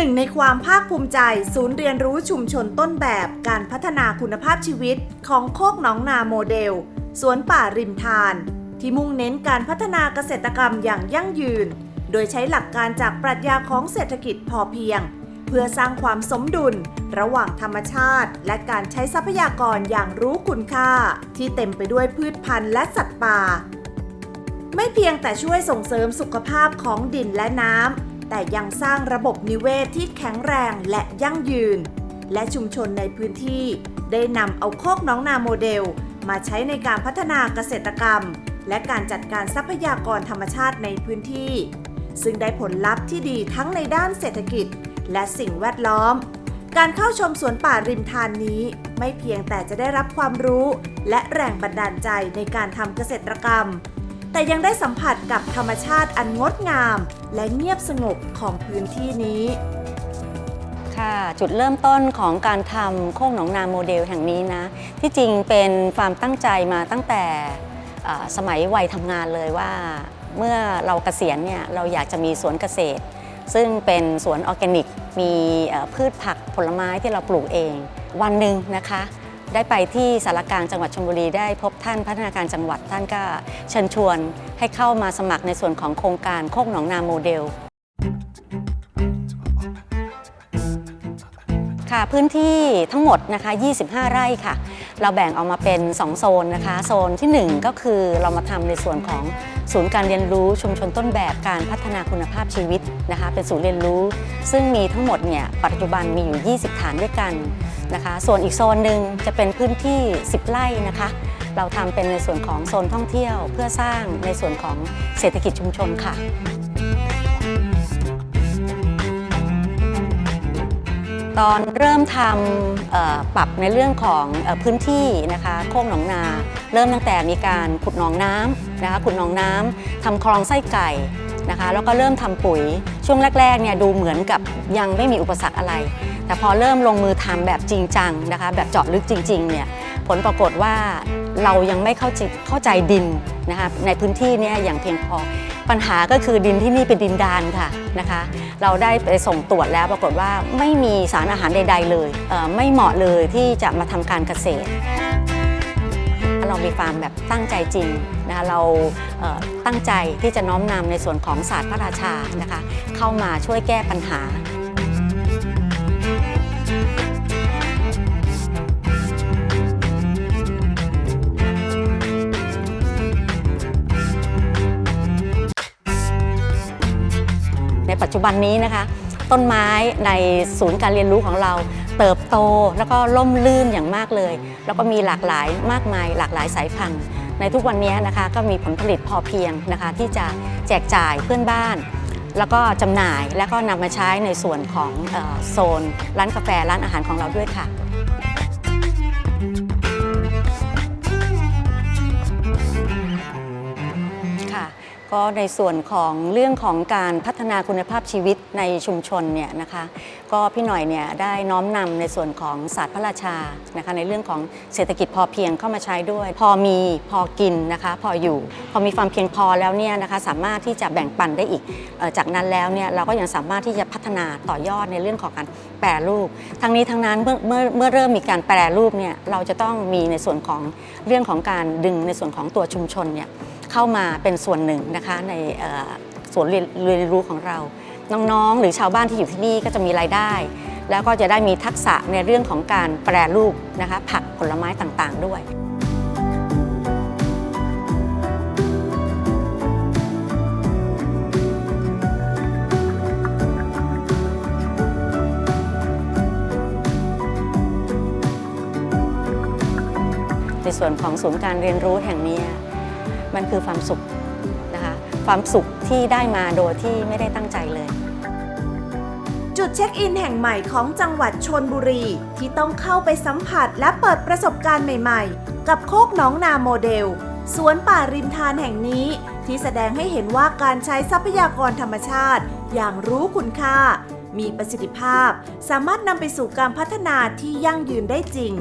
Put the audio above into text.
นึ่งในความภาคภูมิใจ ศูนย์เรียนรู้ชุมชนต้นแบบการพัฒนาคุณภาพชีวิตของโคกหนองนาโมเดล สวนป่าริมทาน ที่มุ่งเน้นการพัฒนาเกษตรกรรมอย่างยั่งยืน โดยใช้หลักการจากปรัชญาของเศรษฐกิจพอเพียง เพื่อสร้างความสมดุล ระหว่างธรรมชาติ และการใช้ทรัพยากรอย่างรู้คุณค่า ที่เต็มไปด้วยพืชพันธุ์และสัตว์ป่า ไม่เพียงแต่ช่วยส่งเสริมสุขภาพของดินและน้ำ แต่ยังสร้างระบบนิเวศที่แข็งแรงและยั่งยืน และชุมชนในพื้นที่ ได้นำเอาโคกน้องนาโมเดล มาใช้ในการพัฒนาเกษตรกรรม และการจัดการทรัพยากรธรรมชาติในพื้นที่ ซึ่งได้ผลลัพธ์ที่ดีทั้งในด้านเศรษฐกิจ และสิ่งแวดล้อม การเข้าชมสวนป่าริมทานนี้ ไม่เพียงแต่จะได้รับความรู้ และแรงบันดาลใจในการทำเกษตรกรรม แต่ยังได้สัมผัสกับธรรมชาติอันงดงาม และเงียบสงบของพื้นที่นี้ค่ะจุดเริ่มต้นของการทำโคกหนองนาโมเดลแห่งนี้นะ ที่จริงเป็นความตั้งใจมาตั้งแต่สมัยวัยทำงานเลยว่า เมื่อเราเกษียณเนี่ยเราอยากจะมีสวนเกษตร ซึ่งเป็นสวนออร์แกนิก มีพืชผักผลไม้ที่เราปลูกเอง วันหนึ่งนะคะ ได้ไปที่สารกลางจังหวัดชลบุรีได้พบท่านพัฒนาการจังหวัดท่านก็เชิญชวนให้เข้ามาสมัครในส่วนของโครงการโคกหนองนาโมเดลค่ะพื้นที่ทั้งหมดนะคะ 25 ไร่ค่ะ เราแบ่งออกมาเป็น 2 โซนนะคะ โซนทีหนึ่1 ก็คือเรามาทำในส่วนของศูนย์การเรียนรู้ชุมชนต้นแบบการพัฒนาคุณภาพชีวิตนะคะ เป็นศูนย์เรียนรู้ ซึ่งมีทั้งหมดเนี่ยปัจจุบันมีอยู่ 20 ฐานด้วยกันนะคะ ส่วนอีกโซนหนึ่งจะเป็นพื้นที่ 10 ไร่นะคะ เราทำเป็นในส่วนของโซนท่องเที่ยว เพื่อสร้างในส่วนของเศรษฐกิจชุมชนค่ะ ตอนเริ่มทำเอ่อปรับในเรื่องของเอ่อพื้นที่นะคะโค้งหนองนา เริ่มตั้งแต่มีการขุดหนองน้ำนะคะขุดหนองน้ำทำคลองไส้ไก่นะคะแล้วก็เริ่มทำปุ๋ยช่วงแรกๆเนี่ยดูเหมือนกับยังไม่มีอุปสรรคอะไร แต่พอเริ่มลงมือทำแบบจริงจังนะคะแบบเจาะลึกจริงๆเนี่ยผลปรากฏว่า เรายังไม่เข้าใจเข้าใจดินนะคะในพื้นที่เนี่ยอย่างเพียงพอ ปัญหาก็คือดินที่นี่เป็นดินดานค่ะนะคะ เราได้ไปส่งตรวจแล้วปรากฏว่าไม่มีสารอาหารใด ๆ เลยเไม่เหมาะเลยที่จะมาทำการเกษตร เรามีความแบบตั้งใจจริงนะคะเราเตั้งใจที่จะน้อมนำในส่วนของศาสตร์พระราชานะคะ เข้ามาช่วยแก้ปัญหา ปัจจุบันนี้นะคะ ต้นไม้ในศูนย์การเรียนรู้ของเรา เติบโตแล้วก็ล่มลื่นอย่างมากเลย แล้วก็มีหลากหลายมากมาย หลากหลายสายพันธุ์ ในทุกวันนี้นะคะก็มีผลผลิตพอเพียงนะคะ ที่จะแจกจ่ายเพื่อนบ้าน แล้วก็จำหน่ายแล้วก็นำมาใช้ในส่วนของออโซน ร้านกาแฟร้านอาหารของเราด้วยค่ะ ก็ในส่วนของเรื่องของการพัฒนาคุณภาพชีวิตในชุมชนเนี่ยนะคะก็พี่หน่อยเนี่ยได้น้อมนำในส่วนของศาสตร์พระราชานะคะในเรื่องของเศรษฐกิจพอเพียงเข้ามาใช้ด้วย พอมีพอกินนะคะพออยู่ พอมีความเพียงพอแล้วเนี่ยนะคะสามารถที่จะแบ่งปันได้อีก จากนั้นแล้วเนี่ยเราก็ยังสามารถที่จะพัฒนาต่อยอดในเรื่องของการแปรรูป ทั้งนี้ทั้งนั้นเมื่อเมื่อเมื่อเริ่มมีการแปรรูปเนี่ยเราจะต้องมีในส่วนของเรื่องของการดึงในส่วนของตัวชุมชนเนี่ย เข้ามาเป็นส่วนหนึ่งนะคะในเอ่อศูนเรียนเรียนรู้ของเรา น้องๆ หรือชาวบ้านที่อยู่ที่นี่ก็จะมีรายได้ แล้วก็จะได้มีทักษะในเรื่องของการแปรรูปนะคะผักผลไม้ต่างๆ ด้วยในส่วนของศูนย์การเรียนรู้แห่งนี้ มันคือความสุขนะคะความสุขที่ได้มาโดยที่ไม่ได้ตั้งใจเลย จุดเช็คอินแห่งใหม่ของจังหวัดชนบุรี ที่ต้องเข้าไปสัมผัสและเปิดประสบการณ์ใหม่ๆ กับโคกหนองนาโมเดล สวนป่าริมทานแห่งนี้ ที่แสดงให้เห็นว่าการใช้ทรัพยากรธรรมชาติ อย่างรู้คุณค่า มีประสิทธิภาพ สามารถนำไปสู่การพัฒนาที่ยั่งยืนได้จริง